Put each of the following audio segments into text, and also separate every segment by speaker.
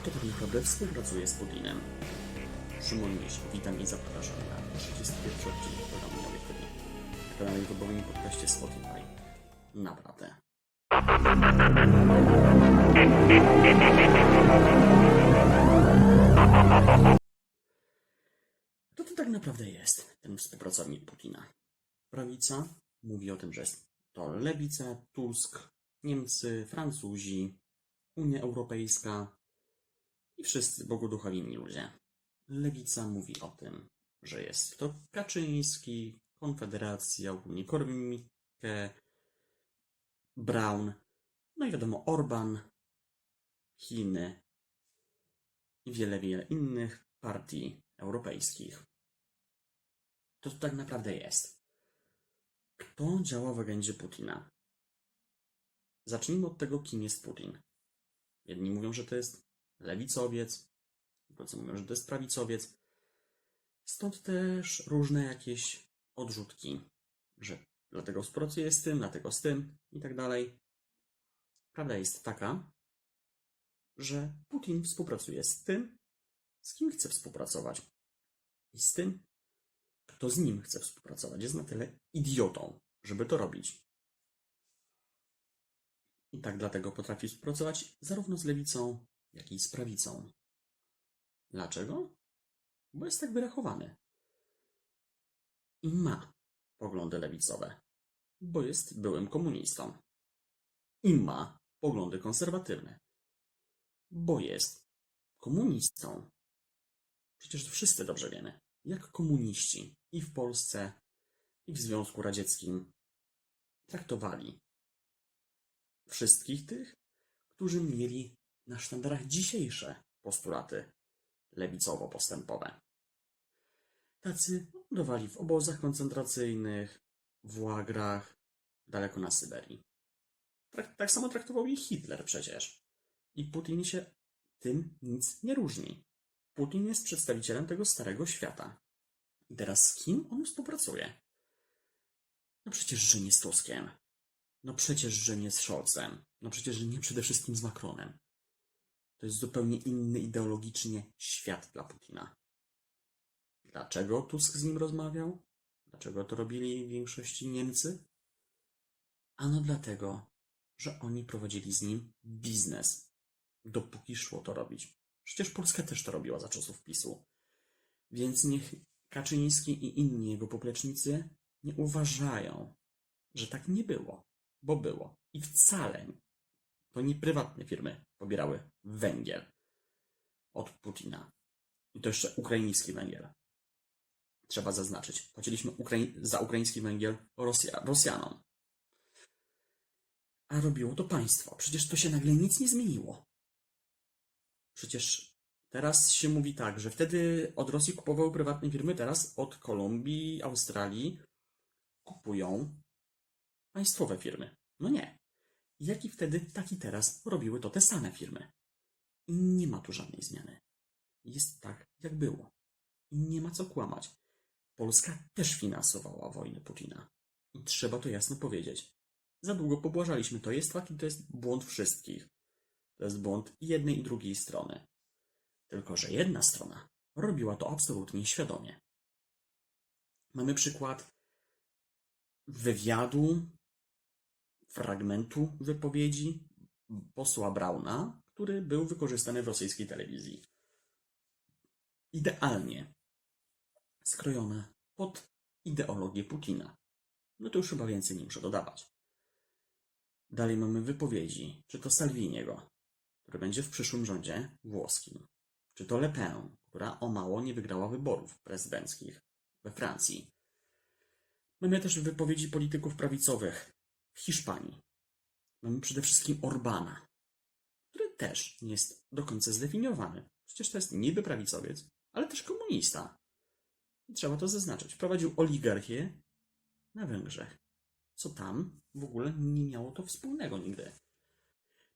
Speaker 1: kto tak naprawdę współpracuje z Putinem. Szymon Mieś, witam i zapraszam na 31 odcinek programu Nowych Tygodni. Na kanale YouTube'owym podcaście Spotify. Naprawdę. Kto to tak naprawdę jest, ten współpracownik Putina? Prawica mówi o tym, że to Lewica, Tusk, Niemcy, Francuzi, Unia Europejska i wszyscy inni ludzie. Lewica mówi o tym, że jest to Kaczyński, Konfederacja, ogólnie Korwin-Mikke, Brown, no i wiadomo Orban, Chiny i wiele, wiele innych partii europejskich. To to tak naprawdę jest. Kto działa w agendzie Putina? Zacznijmy od tego, kim jest Putin. Jedni mówią, że to jest lewicowiec, drudzy mówią, że to jest prawicowiec. Stąd też różne jakieś odrzutki, że dlatego współpracuje z tym, dlatego z tym i tak dalej. Prawda jest taka, że Putin współpracuje z tym, z kim chce współpracować. I z tym, kto z nim chce współpracować. Jest na tyle idiotą, żeby to robić. I tak dlatego potrafi współpracować zarówno z lewicą, jak i z prawicą. Dlaczego? Bo jest tak wyrachowany. I ma poglądy lewicowe, bo jest byłym komunistą. I ma poglądy konserwatywne, bo jest komunistą. Przecież to wszyscy dobrze wiemy, jak komuniści i w Polsce, i w Związku Radzieckim traktowali wszystkich tych, którzy mieli na sztandarach dzisiejsze postulaty lewicowo-postępowe. Tacy lądowali w obozach koncentracyjnych, w łagrach, daleko na Syberii. Tak, tak samo traktował ich Hitler przecież. I Putin się tym nic nie różni. Putin jest przedstawicielem tego starego świata. I teraz z kim on współpracuje? No przecież, że nie z Tuskiem. No przecież, że nie z Scholzem. No przecież, że nie przede wszystkim z Macronem. To jest zupełnie inny ideologicznie świat dla Putina. Dlaczego Tusk z nim rozmawiał? Dlaczego to robili w większości Niemcy? Ano dlatego, że oni prowadzili z nim biznes. Dopóki szło to robić. Przecież Polska też to robiła za czasów PiSu. Więc niech Kaczyński i inni jego poplecznicy nie uważają, że tak nie było, bo było. I wcale to nie prywatne firmy pobierały węgiel od Putina. I to jeszcze ukraiński węgiel. Trzeba zaznaczyć. Płaciliśmy Ukrai- za ukraiński węgiel Rosja- Rosjanom. A robiło to państwo. Przecież to się nagle nic nie zmieniło. Przecież teraz się mówi tak, że wtedy od Rosji kupowały prywatne firmy, teraz od Kolumbii, Australii kupują państwowe firmy. No nie. Jak i wtedy, tak i teraz robiły to te same firmy. Nie ma tu żadnej zmiany. Jest tak, jak było. I nie ma co kłamać. Polska też finansowała wojnę Putina. I trzeba to jasno powiedzieć. Za długo pobłażaliśmy. To jest fakt i to jest błąd wszystkich. To jest błąd jednej i drugiej strony. Tylko, że jedna strona robiła to absolutnie świadomie. Mamy przykład wywiadu, fragmentu wypowiedzi posła Brauna, który był wykorzystany w rosyjskiej telewizji. Idealnie skrojone pod ideologię Putina. No to już chyba więcej nie muszę dodawać. Dalej mamy wypowiedzi, czy to Salviniego, który będzie w przyszłym rządzie włoskim, czy to Le Pen, która o mało nie wygrała wyborów prezydenckich we Francji. Mamy też wypowiedzi polityków prawicowych w Hiszpanii. Mamy przede wszystkim Orbana, też nie jest do końca zdefiniowany. Przecież to jest niby prawicowiec, ale też komunista. I trzeba to zaznaczyć. Wprowadził oligarchię na Węgrzech. Co tam w ogóle nie miało to wspólnego nigdy.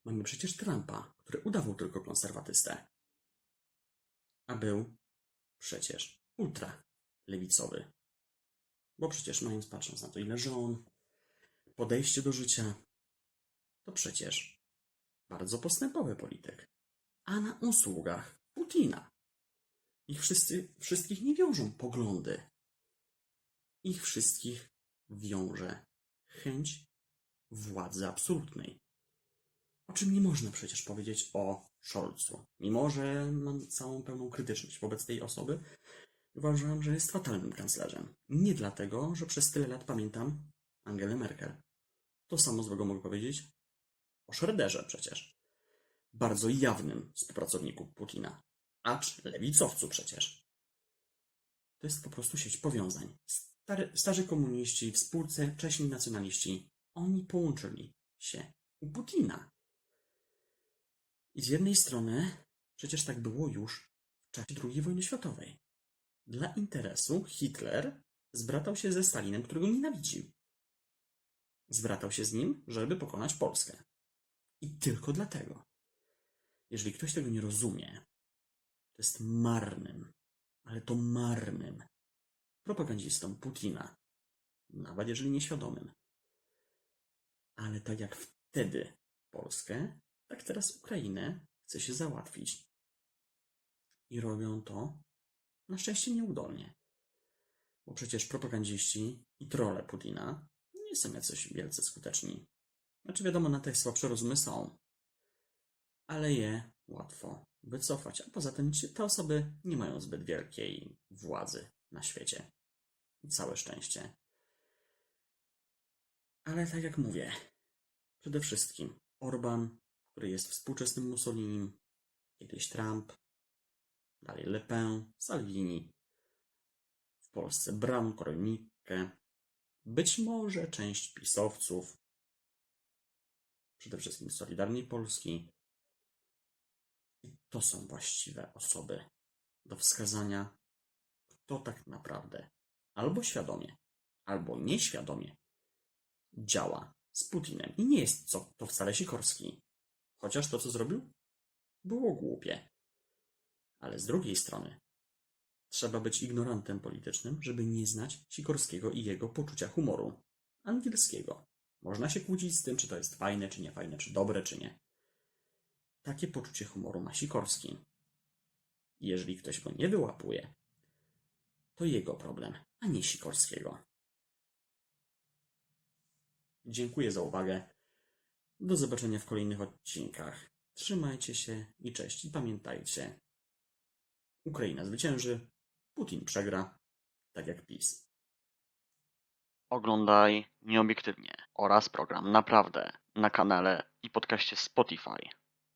Speaker 1: Mamy przecież Trumpa, który udawał tylko konserwatystę. A był przecież ultra lewicowy. Bo przecież mając patrząc na to, ile żon, podejście do życia, to przecież bardzo postępowy polityk. a na usługach Putina. Ich wszyscy, wszystkich nie wiążą poglądy. Ich wszystkich wiąże chęć władzy absolutnej. O czym nie można przecież powiedzieć o Scholzu. Mimo, że mam całą pełną krytyczność wobec tej osoby, uważam, że jest fatalnym kanclerzem. Nie dlatego, że przez tyle lat pamiętam Angelę Merkel. To samo złego mogę powiedzieć o Schroederze przecież. Bardzo jawnym współpracowniku Putina. Acz lewicowcu przecież. To jest po prostu sieć powiązań. Stary, starzy komuniści, współcześni nacjonaliści, oni połączyli się u Putina. I z jednej strony, przecież tak było już w czasie II wojny światowej. Dla interesu Hitler zbratał się ze Stalinem, którego nienawidził. Zbratał się z nim, żeby pokonać Polskę. I tylko dlatego. Jeżeli ktoś tego nie rozumie, to jest marnym, ale to marnym propagandzistą Putina. Nawet jeżeli nieświadomym. Ale tak jak wtedy Polskę, tak teraz Ukrainę chce się załatwić. I robią to na szczęście nieudolnie. Bo przecież propagandziści i trole Putina nie są jacyś wielce skuteczni. Znaczy wiadomo, na te słabsze rozumy są. Ale je łatwo wycofać. A poza tym te osoby nie mają zbyt wielkiej władzy na świecie. Całe szczęście. Ale tak jak mówię, przede wszystkim Orban, który jest współczesnym Mussolinim, kiedyś Trump, dalej Le Pen, Salvini, w Polsce Braun, Korwin-Mikke, być może część pisowców, przede wszystkim Solidarnej Polski. To są właściwe osoby do wskazania, kto tak naprawdę albo świadomie, albo nieświadomie działa z Putinem. I nie jest co, to wcale Sikorski. Chociaż to, co zrobił, było głupie. Ale z drugiej strony, trzeba być ignorantem politycznym, żeby nie znać Sikorskiego i jego poczucia humoru angielskiego. Można się kłócić z tym, czy to jest fajne, czy nie fajne, czy dobre, czy nie. Takie poczucie humoru ma Sikorski. Jeżeli ktoś go nie wyłapuje, to jego problem, a nie Sikorskiego. Dziękuję za uwagę. Do zobaczenia w kolejnych odcinkach. Trzymajcie się i cześć. I pamiętajcie, Ukraina zwycięży, Putin przegra, tak jak PiS.
Speaker 2: Oglądaj nieobiektywnie oraz program Naprawdę na kanale i podcaście Spotify.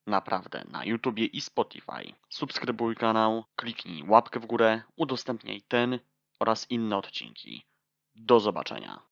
Speaker 2: Naprawdę na YouTubie i Spotify. Subskrybuj kanał, kliknij łapkę w górę, udostępniaj ten oraz inne odcinki. Do zobaczenia.